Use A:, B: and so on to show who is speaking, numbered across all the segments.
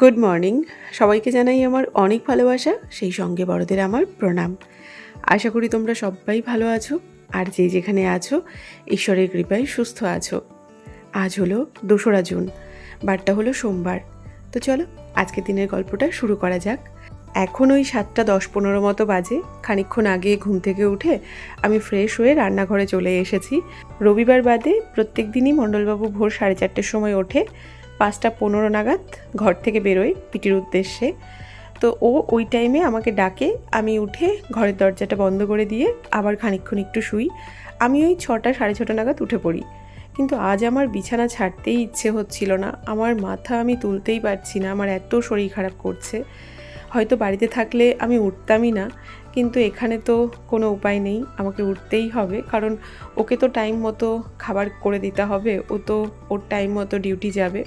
A: Good morning সবাইকে জানাই আমার অনেক ভালোবাসা, সেই সঙ্গে বড়দের আমার প্রণাম। আশা করি তোমরা সবাই ভালো আছো, আর যে যেখানে আছো, ঈশ্বরের কৃপায় সুস্থ আছো। আজ হলো দোসরা জুন, বারটা হলো সোমবার। তো চলো আজকে দিনের গল্পটা শুরু করা যাক। এখন ওই সাতটা দশ পনেরো মতো বাজে, খানিকক্ষণ আগে ঘুম থেকে উঠে আমি ফ্রেশ হয়ে রান্নাঘরে চলে এসেছি। রবিবার বাদে প্রত্যেক দিনই মণ্ডলবাবু ভোর সাড়ে চারটের সময় ওঠে পাঁচটা পনেরো নাগাদ ঘর থেকে বেরোয় পিটির উদ্দেশ্যে। তো ও ওই টাইমে আমাকে ডাকে, আমি উঠে ঘরের দরজাটা বন্ধ করে দিয়ে আবার খানিকক্ষণ একটু শুই। আমি ওই ছটা সাড়ে ছটা নাগাদ উঠে পড়ি। কিন্তু আজ আমার বিছানা ছাড়তেই ইচ্ছে হচ্ছিল না। আমার মাথা আমি তুলতেই পারছি না, আমার এত শরীর খারাপ করছে। হয়তো বাড়িতে থাকলে আমি উঠতামই না, কিন্তু এখানে তো কোনো উপায় নেই, আমাকে উঠতেই হবে। কারণ ওকে তো টাইম মতো খাবার করে দিতে হবে, ও তো ওর টাইম মতো ডিউটি যাবে।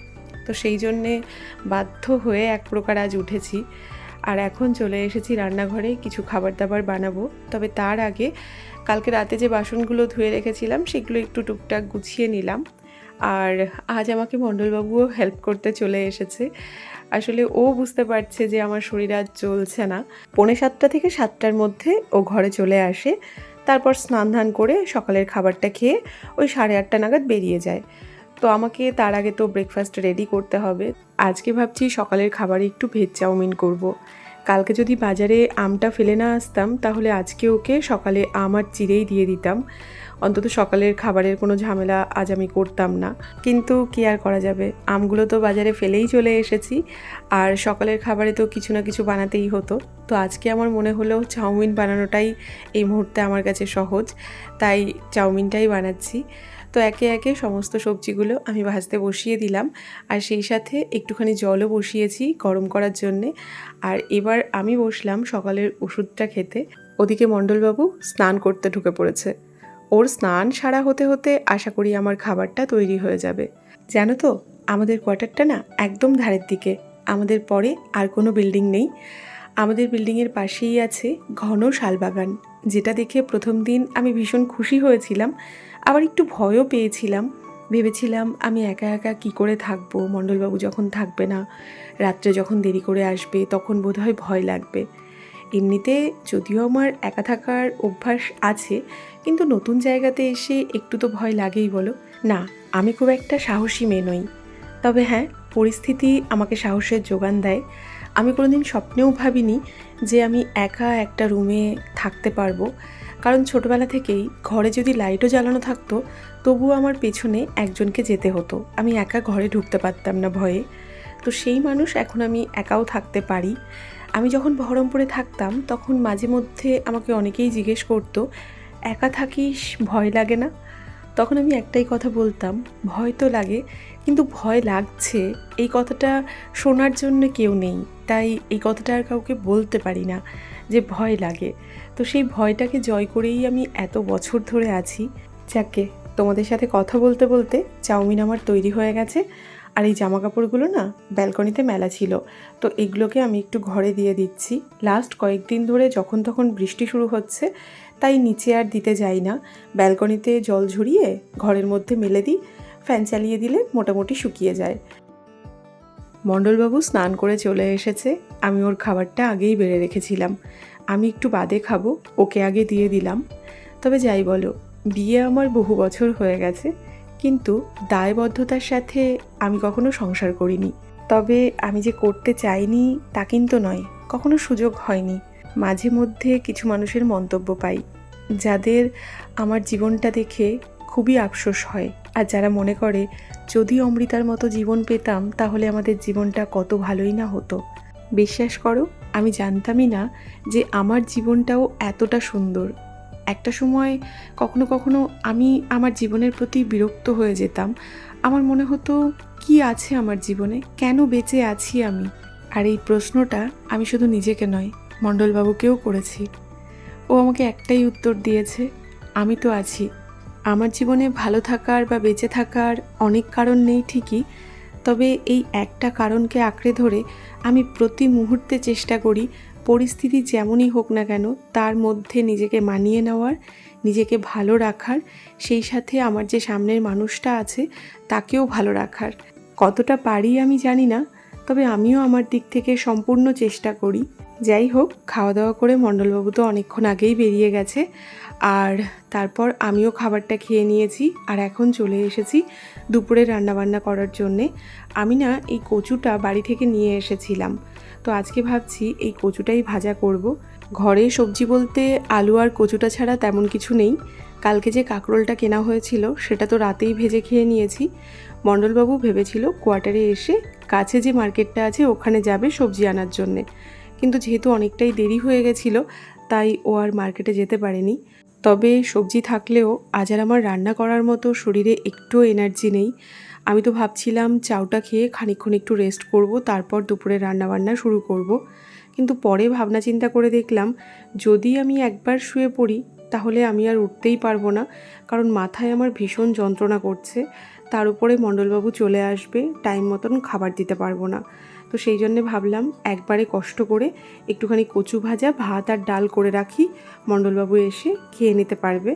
A: তো সেই জন্যে বাধ্য হয়ে এক প্রকার আজ উঠেছি। আর এখন চলে এসেছি রান্নাঘরে, কিছু খাবার দাবার বানাবো। তবে তার আগে কালকে রাতে যে বাসনগুলো ধুয়ে রেখেছিলাম, সেগুলো একটু টুকটাক গুছিয়ে নিলাম। আর আজ আমাকে মণ্ডলবাবুও হেল্প করতে চলে এসেছে। আসলে ও বুঝতে পারছে যে আমার শরীর আজ চলছে না। পৌনে সাতটা থেকে সাতটার মধ্যে ও ঘরে চলে আসে। তারপর স্নান ধান করে সকালের খাবারটা খেয়ে ওই সাড়ে আটটা নাগাদ বেরিয়ে যায়। তো আমাকে তার আগে তো ব্রেকফাস্ট রেডি করতে হবে আজকে ভাবছি সকালের খাবারে একটু ভেজ চাউমিন করব। কালকে যদি বাজারে আমটা ফেলে না আসতাম, তাহলে আজকে ওকে সকালে আম আর চিড়েই দিয়ে দিতাম অন্তত সকালের খাবারের কোনো ঝামেলা আজ আমি করতাম না। কিন্তু কি আর করা যাবে? আমগুলো তো বাজারে ফেলেই চলে এসেছি। আর সকালের খাবারে তো কিছু না কিছু বানাতেই হতো। তো আজকে আমার মনে হলো চাউমিন বানানোটাই এই মুহূর্তে আমার কাছে সহজ। তাই চাউমিনটাই বানাচ্ছি। তো একে একে সমস্ত সবজিগুলো আমি ভাজতে বসিয়ে দিলাম। আর সেই সাথে একটুখানি জলও বসিয়েছি গরম করার জন্যে। আর এবার আমি বসলাম সকালের ওষুধটা খেতে। ওদিকে মণ্ডলবাবু স্নান করতে ঢুকে পড়েছে। ওর স্নান সারা হতে হতে আশা করি আমার খাবারটা তৈরি হয়ে যাবে। জানো তো, আমাদের কোয়ার্টারটা না একদম ধারের দিকে। আমাদের পরে আর কোনো বিল্ডিং নেই। আমাদের বিল্ডিংয়ের পাশেই আছে ঘন শালবাগান, যেটা দেখে প্রথম দিন আমি ভীষণ খুশি হয়েছিলাম। আবার একটু ভয়ও পেয়েছিলাম। ভেবেছিলাম আমি একা একা কি করে থাকব? মণ্ডলবাবু যখন থাকবে না, রাত্রে যখন দেরি করে আসবে, তখন বোধহয় ভয় লাগবে। এমনিতে যদিও আমার একা থাকার অভ্যাস আছে, কিন্তু নতুন জায়গাতে এসে একটু তো ভয় লাগেই বলো। না, আমি খুব একটা সাহসী মেয়ে নই। তবে হ্যাঁ পরিস্থিতি আমাকে সাহসের যোগান দেয়। আমি কোনোদিন স্বপ্নেও ভাবিনি যে আমি একা একটা রুমে থাকতে পারব। কারণ ছোটবেলা থেকেই ঘরে যদি লাইটও জ্বালানো থাকতো, তবুও আমার পেছনে একজনকে যেতে হতো। আমি একা ঘরে ঢুকতে পারতাম না ভয়ে। তো সেই মানুষ এখন আমি একাও থাকতে পারি। আমি যখন বহরমপুরে থাকতাম, তখন মাঝে মধ্যে আমাকে অনেকেই জিজ্ঞেস করতো, একা থাকিস? ভয় লাগে না? তখন আমি একটাই কথা বলতাম, ভয় তো লাগে, কিন্তু ভয় লাগছে। এই কথাটা শোনার জন্য কেউ নেই, তাই এই কথাটা আর কাউকে বলতে পারি না যে ভয় লাগে। তো সেই ভয়টাকে জয় করেই আমি এত বছর ধরে আছি। যাকে তোমাদের সাথে কথা বলতে বলতে চাউমিন আমার তৈরি হয়ে গেছে। আর এই জামা কাপড়গুলো না ব্যালকনিতে মেলা ছিল, তো এগুলোকে আমি একটু ঘরে দিয়ে দিচ্ছি। লাস্ট কয়েকদিন ধরে যখন তখন বৃষ্টি শুরু হচ্ছে, তাই নিচে আর দিতে যাই না। ব্যালকনিতে জল ঝরিয়ে ঘরের মধ্যে মেলে দিই, ফ্যান চালিয়ে দিলে মোটামুটি শুকিয়ে যায়। মণ্ডলবাবু স্নান করে চলে এসেছে, আমি ওর খাবারটা আগেই বেড়ে রেখেছিলাম। আমি একটু বাদে খাব, ওকে আগে দিয়ে দিলাম। তবে যাই বলো, বিয়ে আমার বহু বছর হয়ে গেছে। কিন্তু দায়বদ্ধতার সাথে আমি কখনো সংসার করিনি। তবে আমি যে করতে চাইনি তা কিন্তু নয়, কখনো সুযোগ হয়নি। মাঝে মধ্যে কিছু মানুষের মন্তব্য পাই, যাদের আমার জীবনটা দেখে খুবই আফসোস হয়। আর যারা মনে করে, যদি অমৃতার মতো জীবন পেতাম, তাহলে আমাদের জীবনটা কত ভালোই না হতো। বিশ্বাস করো, আমি জানতামই না যে আমার জীবনটাও এতটা সুন্দর। একটা সময় কখনো কখনো আমি আমার জীবনের প্রতি বিরক্ত হয়ে যেতাম। আমার মনে হতো, কি আছে আমার জীবনে? কেন বেঁচে আছি আমি? আর এই প্রশ্নটা আমি শুধু নিজেকে নয়, মণ্ডলবাবুকেও করেছি। ও আমাকে একটাই উত্তর দিয়েছে, আমি তো আছি। আমার জীবনে ভালো থাকার বা বেঁচে থাকার অনেক কারণ নেই ঠিকই, তবে এই একটা কারণকে আঁকড়ে ধরে আমি প্রতি মুহূর্তে চেষ্টা করি পরিস্থিতি যেমনই হোক না কেন, তার মধ্যে নিজেকে মানিয়ে নেওয়ার, নিজেকে ভালো রাখার, সেই সাথে আমার যে সামনের মানুষটা আছে, তাকেও ভালো রাখার। কতটা পারি আমি জানি না, তবে আমিও আমার দিক থেকে সম্পূর্ণ চেষ্টা করি। যাই হোক খাওয়া দাওয়া করে মণ্ডলবাবু তো অনেকক্ষণ আগেই বেরিয়ে গেছে। আর তারপর আমিও খাবারটা খেয়ে নিয়েছি আর এখন চলে এসেছি দুপুরে রান্নাবান্না করার জন্যে। আমি না এই কচুটা বাড়ি থেকে নিয়ে এসেছিলাম। তো আজকে ভাবছি এই কচুটাই ভাজা করব। ঘরে সবজি বলতে আলু আর কচুটা ছাড়া তেমন কিছু নেই। কালকে যে কাঁকরোলটা কেনা হয়েছিল, সেটা তো রাতেই ভেজে খেয়ে নিয়েছি। মণ্ডলবাবু ভেবেছিল কোয়ার্টারে এসে কাছে যে মার্কেটটা আছে, ওখানে যাবে সবজি আনার জন্যে। কিন্তু যেহেতু অনেকটাই দেরি হয়ে গেছিল, তাই ও আর মার্কেটে যেতে পারেনি। তবে সবজি থাকলেও আজ আর আমার রান্না করার মতো শরীরে একটুও এনার্জি নেই। আমি তো ভাবছিলাম চাউটা খেয়ে খানিকক্ষণ একটু রেস্ট করব, তারপর দুপুরে রান্নাবান্না শুরু করব। কিন্তু পরে ভাবনা চিন্তা করে দেখলাম, যদি আমি একবার শুয়ে পড়ি, তাহলে আমি আর উঠতেই পারব না, কারণ মাথায় আমার ভীষণ যন্ত্রণা করছে। তার উপরে মণ্ডলবাবু চলে আসবে, টাইম মতন খাবার দিতে পারব না। তো সেই জন্যে ভাবলাম একবারে কষ্ট করে একটুখানি কচু ভাজা, ভাত আর ডাল করে রাখি। মণ্ডলবাবু এসে খেয়ে নিতে পারবে।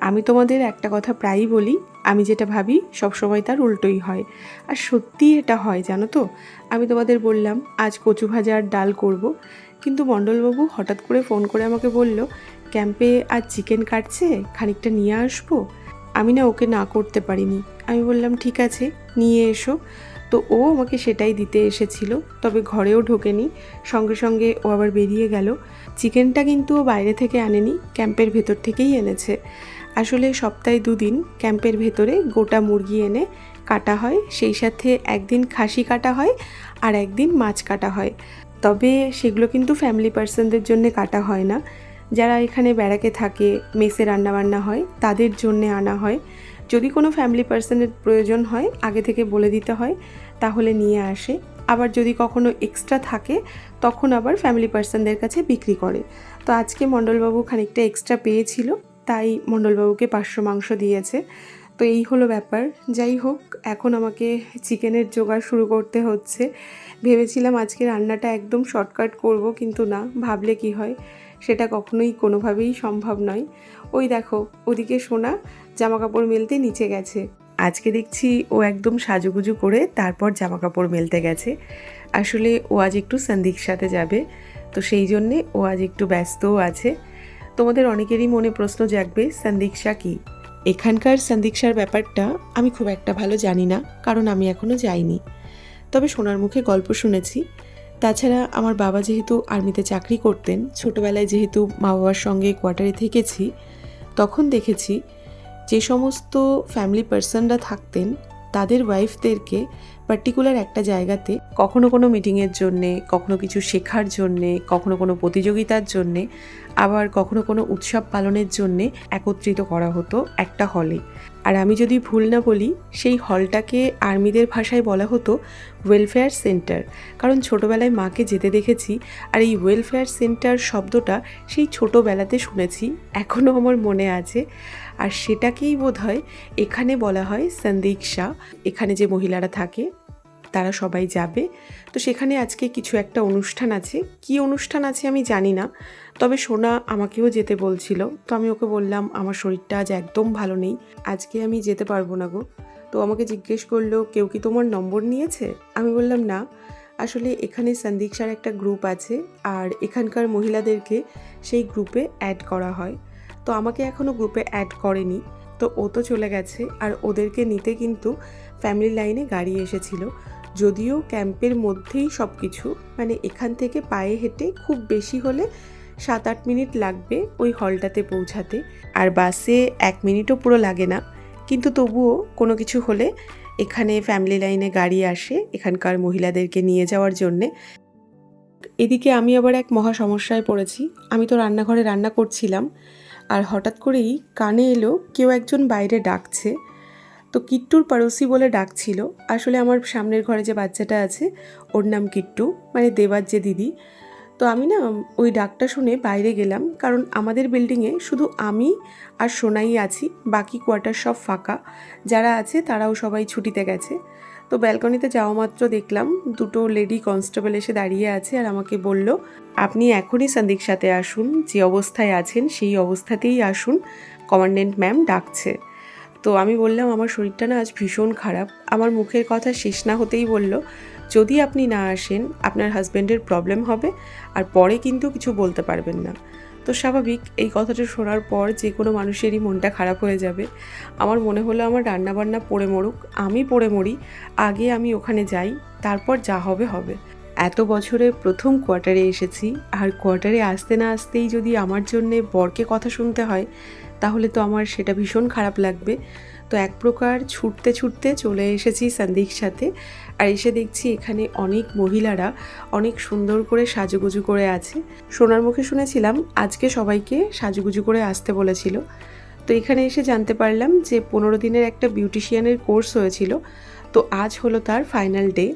A: আমি তোমাদের একটা কথা প্রায়ই বলি, আমি যেটা ভাবি সবসময় তার উল্টোই হয়। আর সত্যিই এটা হয়, জানো তো? আমি তোমাদের বললাম, আজ কচু ভাজা আর ডাল করব। কিন্তু মণ্ডলবাবু হঠাৎ করে ফোন করে আমাকে বলল, ক্যাম্পে আজ চিকেন কাটছে, খানিকটা নিয়ে আসব? আমি না ওকে না করতে পারিনি। আমি বললাম, ঠিক আছে, নিয়ে এসো। তো ও আমাকে সেটাই দিতে এসেছিল, তবে ঘরেও ঢোকেনি। সঙ্গে সঙ্গে ও আবার বেরিয়ে গেল। চিকেনটা কিন্তু ও বাইরে থেকে আনেনি, ক্যাম্পের ভেতর থেকেই এনেছে। আসলে সপ্তাহে দুদিন ক্যাম্পের ভেতরে গোটা মুরগি এনে কাটা হয়, সেই সাথে একদিন খাসি কাটা হয় আর একদিন মাছ কাটা হয়। তবে সেগুলো কিন্তু ফ্যামিলি পার্সনদের জন্য কাটা হয় না। যারা এখানে বেড়াকে থাকে, মেসে রান্নাবান্না হয়, তাদের জন্যে আনা হয়। যদি কোনো ফ্যামিলি পার্সনের প্রয়োজন হয়, আগে থেকে বলে দিতে হয়, তাহলে নিয়ে আসে। আবার যদি কখনো এক্সট্রা থাকে, তখন আবার ফ্যামিলি পার্সনদের কাছে বিক্রি করে। তো আজকে মণ্ডলবাবু খানিকটা এক্সট্রা পেয়েছিল, তাই মণ্ডলবাবুকে পাঁচশো মাংস দিয়েছে। তো এই হলো ব্যাপার। যাই হোক, এখন আমাকে চিকেনের জোগাড় শুরু করতে হচ্ছে। ভেবেছিলাম আজকে রান্নাটা একদম শর্টকাট করব, কিন্তু না, ভাবলে কি হয়? সেটা কখনোই কোনোভাবেই সম্ভব নয়। ওই দেখো, ওদিকে সোনা জামা কাপড় মেলতে নিচে গেছে। আজকে দেখছি ও একদম সাজুগুজু করে তারপর জামা কাপড় মেলতে গেছে। আসলে ও আজ একটু সন্দীক সাথে যাবে, তো সেই জন্যে ও আজ একটু ব্যস্তও আছে। তোমাদের অনেকেরই মনে প্রশ্ন জাগবে সন্দীক্ষা কী? এখানকার সন্দীক্ষার ব্যাপারটা আমি খুব একটা ভালো জানি না, কারণ আমি এখনও যাইনি। তবে সোনার মুখে গল্প শুনেছি। তাছাড়া আমার বাবা যেহেতু আর্মিতে চাকরি করতেন, ছোটোবেলায় যেহেতু মা বাবার সঙ্গে কোয়ার্টারে থেকেছি, তখন দেখেছি যে সমস্ত ফ্যামিলি পার্সনরা থাকতেন, তাদের ওয়াইফদেরকে পার্টিকুলার একটা জায়গাতে কখনো কোনো মিটিংয়ের জন্যে, কখনো কিছু শেখার জন্যে, কখনো কোনো প্রতিযোগিতার জন্যে আবার কখনো কোনো উৎসব পালনের জন্যে একত্রিত করা হতো একটা হলে। আর আমি যদি ভুল না বলি, সেই হলটাকে আর্মিদের ভাষায় বলা হতো ওয়েলফেয়ার সেন্টার কারণ ছোটোবেলায় মাকে যেতে দেখেছি আর এই ওয়েলফেয়ার সেন্টার শব্দটা সেই ছোটোবেলাতে শুনেছি এখনও আমার মনে আছে। আর সেটাকেই বোধ হয় এখানে বলা হয় সন্দীক্ষা এখানে যে মহিলারা থাকে তারা সবাই যাবে। তো সেখানে আজকে কিছু একটা অনুষ্ঠান আছে। কি অনুষ্ঠান আছে আমি জানি না। তবে সোনা আমাকেও যেতে বলছিল। তো আমি ওকে বললাম, আমার শরীরটা আজ একদম ভালো নেই। আজকে আমি যেতে পারব না গো। তো আমাকে জিজ্ঞেস করল, কেউ কি তোমার নম্বর নিয়েছে? আমি বললাম, না। আসলে এখানে সন্দীক্ষার একটা গ্রুপ আছে আর এখানকার মহিলাদেরকে সেই গ্রুপে অ্যাড করা হয়। তো আমাকে এখনও গ্রুপে অ্যাড করেনি। তো ও তো চলে গেছে। আর ওদেরকে নিতে কিন্তু ফ্যামিলি লাইনে গাড়ি এসেছিল। যদিও ক্যাম্পের মধ্যেই সব কিছু মানে এখান থেকে পায়ে হেঁটে খুব বেশি হলে সাত আট মিনিট লাগবে ওই হলটাতে পৌঁছাতে। আর বাসে এক মিনিটও পুরো লাগে না। কিন্তু তবুও কোনো কিছু হলে এখানে ফ্যামিলি লাইনে গাড়ি আসে এখানকার মহিলাদেরকে নিয়ে যাওয়ার জন্যে। এদিকে আমি আবার এক মহা সমস্যায় পড়েছি। আমি তো রান্নাঘরে রান্না করছিলাম। আর হঠাৎ করেই কানে এলো কেউ একজন বাইরে ডাকছে। তো কিট্টুর পড়োশি বলে ডাকছিল। আসলে আমার সামনের ঘরে যে বাচ্চাটা আছে, ওর নাম কিট্টু মানে দেবার যে দিদি। তো আমি না ওই ডাকটা শুনে বাইরে গেলাম, কারণ আমাদের বিল্ডিংয়ে শুধু আমি আর সোনাই আছি, বাকি কোয়ার্টার সব ফাঁকা। যারা আছে তারাও সবাই ছুটিতে গেছে। তো ব্যালকনিতে যাওয়া মাত্র দেখলাম, দুটো লেডি কনস্টেবল এসে দাঁড়িয়ে আছে আর আমাকে বলল, আপনি এখনই সন্দীক সাথে আসুন, যে অবস্থায় আছেন সেই অবস্থাতেই আসুন। কমান্ডেন্ট ম্যাম ডাকছে। তো আমি বললাম, আমার শরীরটা না আজ ভীষণ খারাপ। আমার মুখের কথা শেষ না হতেই বলল, যদি আপনি না আসেন, আপনার হাজব্যান্ডের প্রবলেম হবে আর পরে কিন্তু কিছু বলতে পারবেন না। তো স্বাভাবিক, এই কথাটা শোনার পর যে কোনো মানুষেরই মনটা খারাপ হয়ে যাবে। আমার মনে হলো আমার রান্নাবান্না পড়ে মরুক, আমি পড়ে মরি, আগে আমি ওখানে যাই, তারপর যা হবে হবে। এত বছরে প্রথম কোয়ার্টারে এসেছি, আর কোয়ার্টারে আসতে না আসতেই যদি আমার জন্যে বরকে কথা শুনতে হয়, তাহলে তো আমার সেটা ভীষণ খারাপ লাগবে। তো এক প্রকার ছুটতে ছুটতে চলে এসেছি সন্দীর সাথে, আর এসে দেখছি এখানে অনেক মহিলারা অনেক সুন্দর করে সাজুগুজু করে আছে। সোনার মুখে শুনেছিলাম, আজকে সবাইকে সাজুগুজু করে আসতে বলেছিল। তো এখানে এসে জানতে পারলাম যে পনেরো দিনের একটা বিউটিশিয়ানের কোর্স হয়েছিল, তো আজ হলো তার ফাইনাল ডে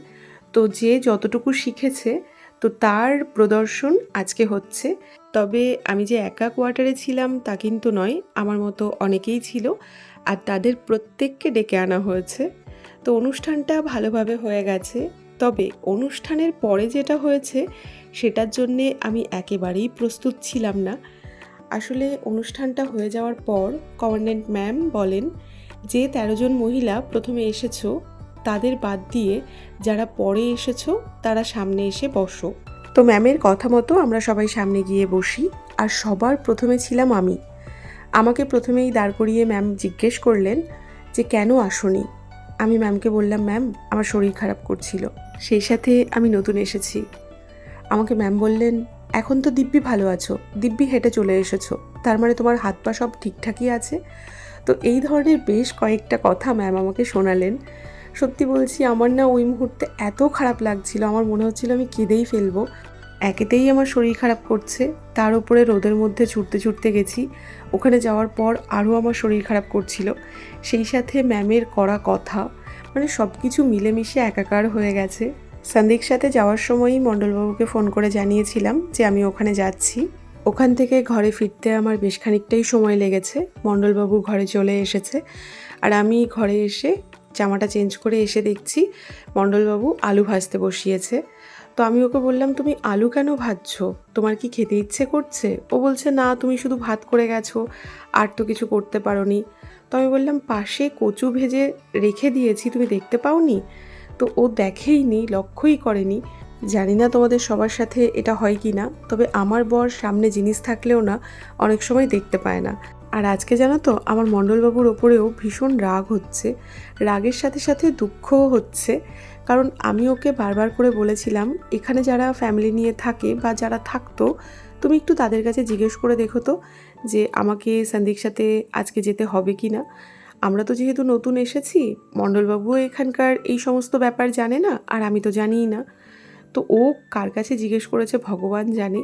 A: তো যে যতটুকু শিখেছে, তো তার প্রদর্শন আজকে হচ্ছে। তবে আমি যে একা কোয়ার্টারে ছিলাম তা কিন্তু নয়, আমার মতো অনেকেই ছিল আর তাদের প্রত্যেককে ডেকে আনা হয়েছে। তো অনুষ্ঠানটা ভালোভাবে হয়ে গেছে। তবে অনুষ্ঠানের পরে যেটা হয়েছে, সেটার জন্যে আমি একেবারেই প্রস্তুত ছিলাম না। আসলে অনুষ্ঠানটা হয়ে যাওয়ার পর কমান্ডেন্ট ম্যাম বলেন, যে তেরো জন মহিলা প্রথমে এসেছ তাদের বাদ দিয়ে যারা পরে এসেছ, তারা সামনে এসে বসো। তো ম্যামের কথা মতো আমরা সবাই সামনে গিয়ে বসি, আর সবার প্রথমে ছিলাম আমি। আমাকে প্রথমেই দাঁড় করিয়ে ম্যাম জিজ্ঞেস করলেন যে, কেন আসনি? আমি ম্যামকে বললাম, ম্যাম, আমার শরীর খারাপ করছিল। সেই সাথে আমি নতুন এসেছি। আমাকে ম্যাম বললেন, এখন তো দিব্যি ভালো আছো, দিব্যি হেঁটে চলে এসেছ। তার মানে তোমার হাত পা সব ঠিকঠাকই আছে? তো এই ধরনের বেশ কয়েকটা কথা ম্যাম আমাকে শোনালেন। সত্যি বলছি, আমার না ওই মুহূর্তে এত খারাপ লাগছিল, আমার মনে হচ্ছিল আমি কেঁদেই ফেলব। একেতেই আমার শরীর খারাপ করছে, তার উপরে রোদের মধ্যে ছুটতে ছুটতে গেছি। ওখানে যাওয়ার পর আরও আমার শরীর খারাপ করছিল। সেই সাথে ম্যামের করা কথা মানে সব কিছু মিলেমিশে একাকার হয়ে গেছে। সন্দীর সাথে যাওয়ার সময়ই মণ্ডলবাবুকে ফোন করে জানিয়েছিলাম যে আমি ওখানে যাচ্ছি। ওখান থেকে ঘরে ফিরতে আমার বেশ খানিকটাই সময় লেগেছে। মণ্ডলবাবু ঘরে চলে এসেছে। আর আমি ঘরে এসে জামাটা চেঞ্জ করে এসে দেখছি মণ্ডলবাবু আলু ভাজতে বসিয়েছে। তো আমি ওকে বললাম, তুমি আলু কেন ভাজছো? তোমার কি খেতে ইচ্ছে করছে? ও বলছে, না, তুমি শুধু ভাত করে গেছো, আর তো কিছু করতে পারোনি। তো আমি বললাম, পাশে কচু ভেজে রেখে দিয়েছি, তুমি দেখতে পাওনি? তো ও দেখেইনি, লক্ষ্যই করেনি। জানি না তোমাদের সবার সাথে এটা হয় কি না তবে আমার বর সামনে জিনিস থাকলেও না, অনেক সময় দেখতে পায় না। আর আজকে জানো তো, আমার মণ্ডলবাবুর ওপরেও ভীষণ রাগ হচ্ছে। রাগের সাথে সাথে দুঃখও হচ্ছে। কারণ আমি ওকে বারবার করে বলেছিলাম, এখানে যারা ফ্যামিলি নিয়ে থাকে বা যারা থাকতো, তুমি একটু তাদের কাছে জিজ্ঞেস করে দেখো তো যে আমাকে সন্দীর সাথে আজকে যেতে হবে কি না। আমরা তো যেহেতু নতুন এসেছি, মণ্ডলবাবুও এখানকার এই সমস্ত ব্যাপার জানে না, আর আমি তো জানিই না। তো ও কার কাছে জিজ্ঞেস করেছে ভগবান জানে।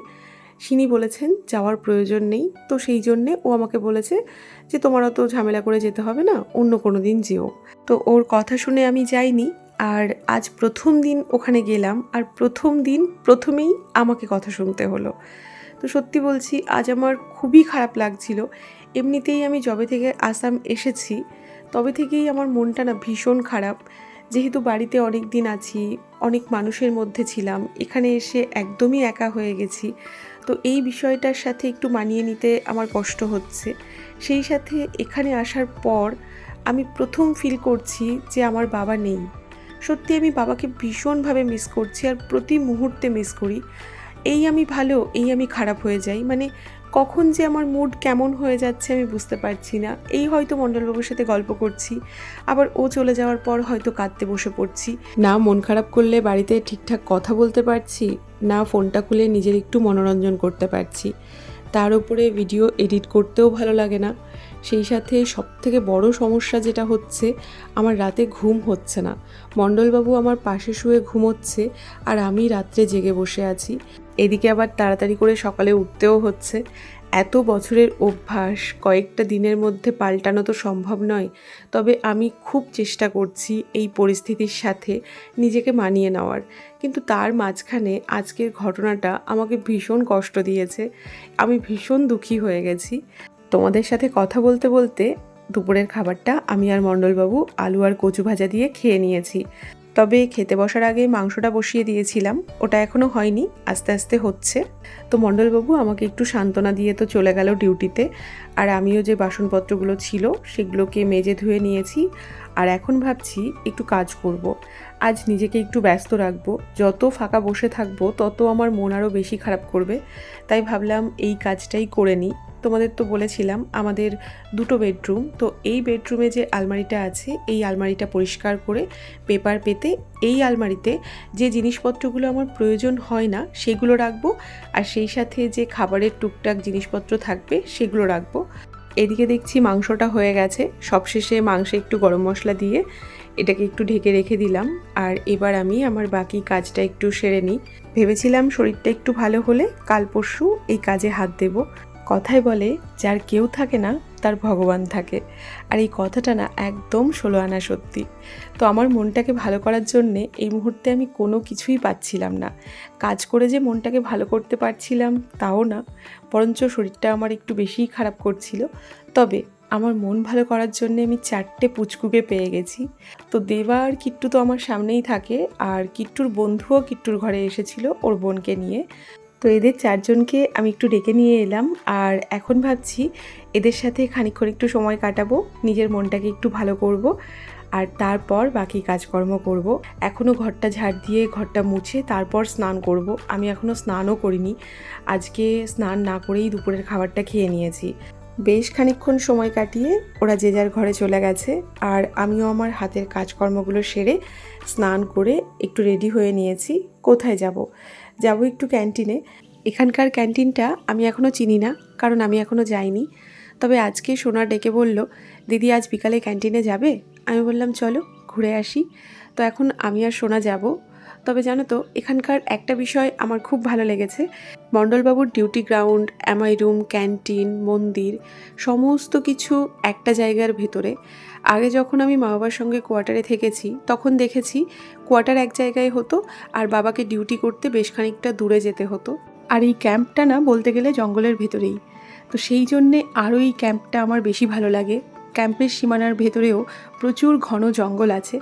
A: সিনি বলেছেন, যাওয়ার প্রয়োজন নেই। তো সেই জন্যে ও আমাকে বলেছে যে তোমার অত ঝামেলা করে যেতে হবে না, অন্য কোনো দিন যেও। তো ওর কথা শুনে আমি যাইনি। আর আজ প্রথম দিন ওখানে গেলাম। আর প্রথম দিন প্রথমেই আমাকে কথা শুনতে হলো। তো সত্যি বলছি, আজ আমার খুবই খারাপ লাগছিল। এমনিতেই আমি যবে থেকে আসাম এসেছি, তবে থেকেই আমার মনটা না ভীষণ খারাপ। যেহেতু বাড়িতে অনেক দিন আছি, অনেক মানুষের মধ্যে ছিলাম, এখানে এসে একদমই একা হয়ে গেছি। তো এই বিষয়টার সাথে একটু মানিয়ে নিতে আমার কষ্ট হচ্ছে। সেই সাথে এখানে আসার পর আমি প্রথম ফিল করছি যে আমার বাবা নেই। সত্যি আমি বাবাকে ভীষণভাবে মিস করছি আর প্রতি মুহূর্তে মিস করি। এই আমি ভালো, এই আমি খারাপ হয়ে যাই। মানে কখন যে আমার মুড কেমন হয়ে যাচ্ছে আমি বুঝতে পারছি না। এই হয়তো মণ্ডলবাবুর সাথে গল্প করছি, আবার ও চলে যাওয়ার পর হয়তো কাঁদতে বসে পড়ছি। না, মন খারাপ করলে বাড়িতে ঠিকঠাক কথা বলতে পারছি, না ফোনটা খুলে নিজের একটু মনোরঞ্জন করতে পারছি। তার উপরে ভিডিও এডিট করতেও ভালো লাগে না। সেই সাথে সব থেকে বড় সমস্যা যেটা হচ্ছে, আমার রাতে ঘুম হচ্ছে না। মণ্ডলবাবু আমার পাশে শুয়ে ঘুমোচ্ছে, আর আমি রাত্রে জেগে বসে আছি। এদিকে আবার তাড়াতাড়ি করে সকালে উঠতেও হচ্ছে। এত বছরের অভ্যাস, কয়েকটা দিনের মধ্যে পাল্টানো তো সম্ভব নয়। তবে আমি খুব চেষ্টা করছি এই পরিস্থিতির সাথে নিজেকে মানিয়ে নেওয়ার। কিন্তু তার মাঝখানে আজকের ঘটনাটা আমাকে ভীষণ কষ্ট দিয়েছে। আমি ভীষণ দুঃখী হয়ে গেছি। তোমাদের সাথে কথা বলতে বলতে দুপুরের খাবারটা আমি আর মণ্ডলবাবু আলু আর কচু ভাজা দিয়ে খেয়ে নিয়েছি। তবে খেতে বসার আগে মাংসটা বসিয়ে দিয়েছিলাম। ওটা এখনও হয়নি, আস্তে আস্তে হচ্ছে। তো মণ্ডলবাবু আমাকে একটু সান্ত্বনা দিয়ে তো চলে গেল ডিউটিতে। আর আমিও যে বাসনপত্রগুলো ছিল, সেগুলোকে মেজে ধুয়ে নিয়েছি। আর এখন ভাবছি একটু কাজ করব। আজ নিজেকে একটু ব্যস্ত রাখব। যত ফাঁকা বসে থাকব, তত আমার মন আরও বেশি খারাপ করবে। তাই ভাবলাম এই কাজটাই করে নিই। তোমাদের তো বলেছিলাম আমাদের দুটো বেডরুম, তো এই বেডরুমে যে আলমারিটা আছে, এই আলমারিটা পরিষ্কার করে পেপার পেতে এই আলমারিতে যে জিনিসপত্রগুলো আমার প্রয়োজন হয় না, সেগুলো রাখব আর সেই সাথে যে খাবারের টুকটাক জিনিসপত্র থাকবে, সেগুলো রাখব। এদিকে দেখছি মাংসটা হয়ে গেছে, সবশেষে মাংসে একটু গরম মশলা দিয়ে এটাকে একটু ঢেকে রেখে দিলাম আর এবার আমি আমার বাকি কাজটা একটু সেরে নিই। ভেবেছিলাম শরীরটা একটু ভালো হলে কাল পরশু এই কাজে হাত দেব। কথায় বলে যার কেউ থাকে না, তার ভগবান থাকে। আর এই কথাটা না একদম ষোলো আনা সত্যি। তো আমার মনটাকে ভালো করার জন্যে এই মুহূর্তে আমি কোনো কিছুই পাচ্ছিলাম না। কাজ করে যে মনটাকে ভালো করতে পারছিলাম তাও না, বরঞ্চ শরীরটা আমার একটু বেশিই খারাপ করছিল। তবে আমার মন ভালো করার জন্য আমি চারটে পুচকুকে পেয়ে গেছি। তো দেবা আর কিট্টু তো আমার সামনেই থাকে, আর কিট্টুর বন্ধুও কিট্টুর ঘরে এসেছিল ওর বোনকে নিয়ে। তো এদের চারজনকে আমি একটু ডেকে নিয়ে এলাম আর এখন ভাবছি এদের সাথে খানিকক্ষণ একটু সময় কাটাবো, নিজের মনটাকে একটু ভালো করব আর তারপর বাকি কাজকর্ম করব। এখনও ঘরটা ঝাড় দিয়ে ঘরটা মুছে তারপর স্নান করব। আমি এখনও স্নানও করিনি, আজকে স্নান না করেই দুপুরের খাবারটা খেয়ে নিয়েছি বেশ খানিকক্ষণ সময় কাটিয়ে ওরা যে যার ঘরে চলে গেছে আর আমিও আমার হাতের কাজকর্মগুলো সেরে স্নান করে একটু রেডি হয়ে নিয়েছি, কোথায় যাব যাব একটু ক্যান্টিনে। এখানকার ক্যান্টিনটা আমি এখনও চিনি না, কারণ আমি এখনও যাইনি। তবে আজকে সোনা ডেকে বলল, দিদি, আজ বিকালে ক্যান্টিনে যাবে? আমি বললাম, চলো, ঘুরে আসি। তো এখন আমি আর সোনা যাব। তবে জানো তো, এখানকার একটা বিষয় আমার খুব ভালো লেগেছে। মণ্ডলবাবুর duty ground, MI room, canteen, মন্দির, সমস্ত কিছু একটা জায়গার ভেতরে। আগে যখন আমি মা বাবার সঙ্গে কোয়ার্টারে থেকেছি, তখন দেখেছি কোয়ার্টার এক জায়গায় হতো আর বাবাকে ডিউটি করতে বেশ খানিকটা দূরে যেতে হতো। আর এই ক্যাম্পটা না বলতে গেলে জঙ্গলের ভেতরেই। তো সেই জন্যে আরও এই ক্যাম্পটা আমার বেশি ভালো লাগে। ক্যাম্পের সীমানার ভেতরেও প্রচুর ঘন জঙ্গল আছে।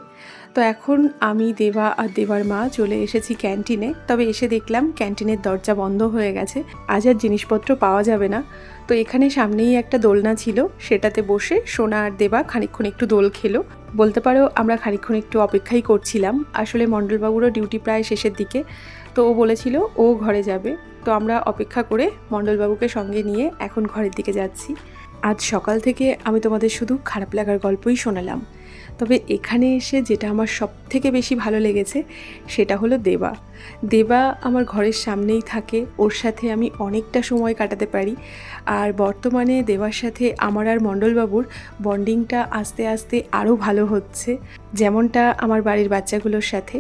A: তো এখন আমি, দেবা আর দেবার মা চলে এসেছি ক্যান্টিনে। তবে এসে দেখলাম ক্যান্টিনের দরজা বন্ধ হয়ে গেছে। আজ আর জিনিসপত্র পাওয়া যাবে না। তো এখানে সামনেই একটা দোলনা ছিল। সেটাতে বসে সোনা আর দেবা খানিকক্ষণ একটু দোল খেলো। বলতে পারো, আমরা খানিকক্ষণ একটু অপেক্ষাই করছিলাম। আসলে মণ্ডলবাবুরও ডিউটি প্রায় শেষের দিকে। তো ও বলেছিল, ও ঘরে যাবে। তো আমরা অপেক্ষা করে মণ্ডলবাবুকে সঙ্গে নিয়ে এখন ঘরের দিকে যাচ্ছি। আজ সকাল থেকে আমি তোমাদের শুধু খারাপ লাগার গল্পই শোনালাম। তবে এখানে এসে যেটা আমার সব থেকে বেশি ভালো লেগেছে, সেটা হলো দেবা। দেবা আমার ঘরের সামনেই থাকে, ওর সাথে আমি অনেকটা সময় কাটাতে পারি। আর বর্তমানে দেবার সাথে আমার আর মণ্ডলবাবুর বন্ডিংটা আস্তে আস্তে আরও ভালো হচ্ছে, যেমনটা আমার বাড়ির বাচ্চাগুলোর সাথে।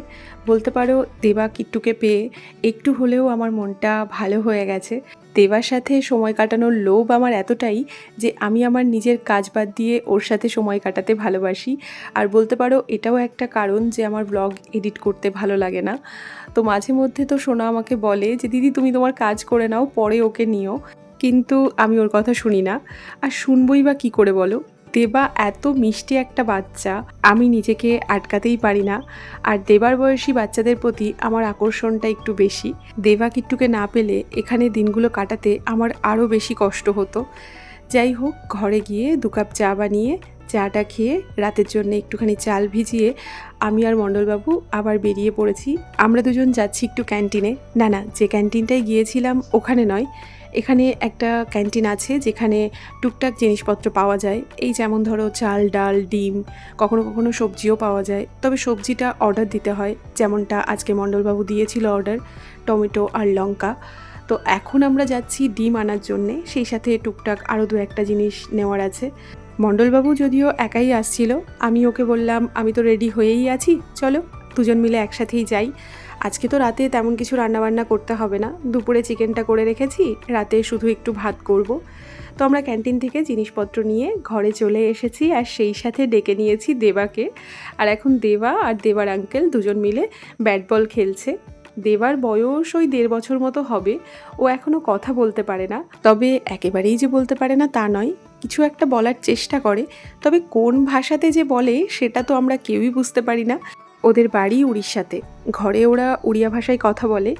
A: বলতে পারো, দেবা কিট্টুকে পেয়ে একটু হলেও আমার মনটা ভালো হয়ে গেছে। দেবার সাথে সময় কাটানোর লোভ আমার এতটাই যে আমি আমার নিজের কাজ বাদ দিয়ে ওর সাথে সময় কাটাতে ভালোবাসি। আর বলতে পারো, এটাও একটা কারণ যে আমার ব্লগ এডিট করতে ভালো লাগে না। তো মাঝে মধ্যে তো সোনা আমাকে বলে যে, দিদি, তুমি তোমার কাজ করে নাও, পরে ওকে নিও। কিন্তু আমি ওর কথা শুনি না। আর শুনবই বা কী করে বলো? দেবা এত মিষ্টি একটা বাচ্চা, আমি নিজেকে আটকাতেই পারি না। আর দেবার বয়সী বাচ্চাদের প্রতি আমার আকর্ষণটা একটু বেশি। দেবা কিট্টুকে না পেলে এখানে দিনগুলো কাটাতে আমার আরও বেশি কষ্ট হতো। যাই হোক, ঘরে গিয়ে দু কাপ চা বানিয়ে, চাটা খেয়ে, রাতের জন্য একটুখানি চাল ভিজিয়ে, আমি আর মণ্ডলবাবু আবার বেরিয়ে পড়েছি। আমরা দুজন যাচ্ছি একটু ক্যান্টিনে। না না, যে ক্যান্টিনটায় গিয়েছিলাম ওখানে নয়। এখানে একটা ক্যান্টিন আছে যেখানে টুকটাক জিনিসপত্র পাওয়া যায়। এই যেমন ধরো চাল, ডাল, ডিম, কখনো কখনো সবজিও পাওয়া যায়। তবে সবজিটা অর্ডার দিতে হয়। যেমনটা আজকে মণ্ডলবাবু দিয়েছিল অর্ডার, টমেটো আর লঙ্কা। তো এখন আমরা যাচ্ছি ডিম আনার জন্যে। সেই সাথে টুকটাক আরও দু একটা জিনিস নেওয়ার আছে। মণ্ডলবাবু যদিও একাই আসছিল, আমি ওকে বললাম, আমি তো রেডি হয়েই আছি, চলো দুজন মিলে একসাথেই যাই। আজকে তো রাতে তেমন কিছু রান্নাবান্না করতে হবে না। দুপুরে চিকেনটা করে রেখেছি, রাতে শুধু একটু ভাত করব। তো আমরা ক্যান্টিন থেকে জিনিসপত্র নিয়ে ঘরে চলে এসেছি আর সেই সাথে ডেকে নিয়েছি দেবাকে। আর এখন দেবা আর দেবার আঙ্কেল দুজন মিলে ব্যাট বল খেলছে। দেবার বয়স ওই দেড় বছর মতো হবে, ও এখনও কথা বলতে পারে না। তবে একেবারেই যে বলতে পারে না তা নয়, কিছু একটা বলার চেষ্টা করে। তবে কোন ভাষাতে যে বলে সেটা তো আমরা কেউই বুঝতে পারি না। ওদের বাড়ি উড়িষ্যাতে। ঘরে ওরা উড়িয়া ভাষায় কথা বলে,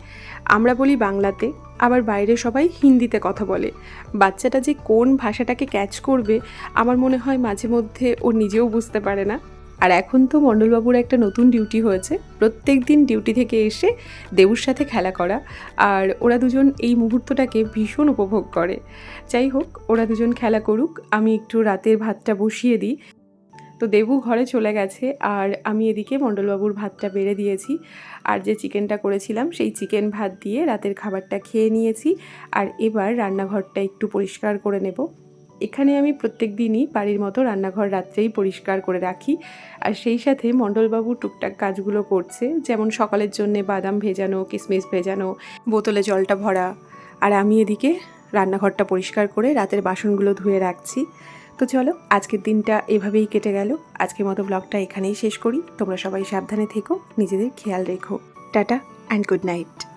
A: আমরা বলি বাংলাতে, আবার বাইরে সবাই হিন্দিতে কথা বলে। বাচ্চাটা যে কোন ভাষাটাকে ক্যাচ করবে, আমার মনে হয় মাঝে মধ্যে ও নিজেও বুঝতে পারে না। আর এখন তো মণ্ডলবাবুর একটা নতুন ডিউটি হয়েছে। প্রত্যেক দিন ডিউটি থেকে এসে দেবুর সাথে খেলা করা, আর ওরা দুজন এই মুহূর্তটাকে ভীষণ উপভোগ করে। যাই হোক, ওরা দুজন খেলা করুক, আমি একটু রাতের ভাতটা বসিয়ে দিই। তো দেবু ঘরে চলে গেছে আর আমি এদিকে মণ্ডলবাবুর ভাতটা বেড়ে দিয়েছি। আর যে চিকেনটা করেছিলাম, সেই চিকেন ভাত দিয়ে রাতের খাবারটা খেয়ে নিয়েছি। আর এবার রান্নাঘরটা একটু পরিষ্কার করে নেব। এখানে আমি প্রত্যেক দিনই বাড়ির মতো রান্নাঘর রাত্রেই পরিষ্কার করে রাখি। আর সেই সাথে মণ্ডলবাবু টুকটাক কাজগুলো করছে, যেমন সকালের জন্য বাদাম ভেজানো কিশমিশ ভেজানো, বোতলে জলটা ভরা। আর আমি এদিকে রান্নাঘরটা পরিষ্কার করে রাতের বাসনগুলো ধুয়ে রাখছি। তো চলো, আজকের দিনটা এভাবেই কেটে গেল। আজকের মতো ব্লগটা এখানেই শেষ করি। তোমরা সবাই সাবধানে থেকো, নিজেদের খেয়াল রেখো। Tata and good night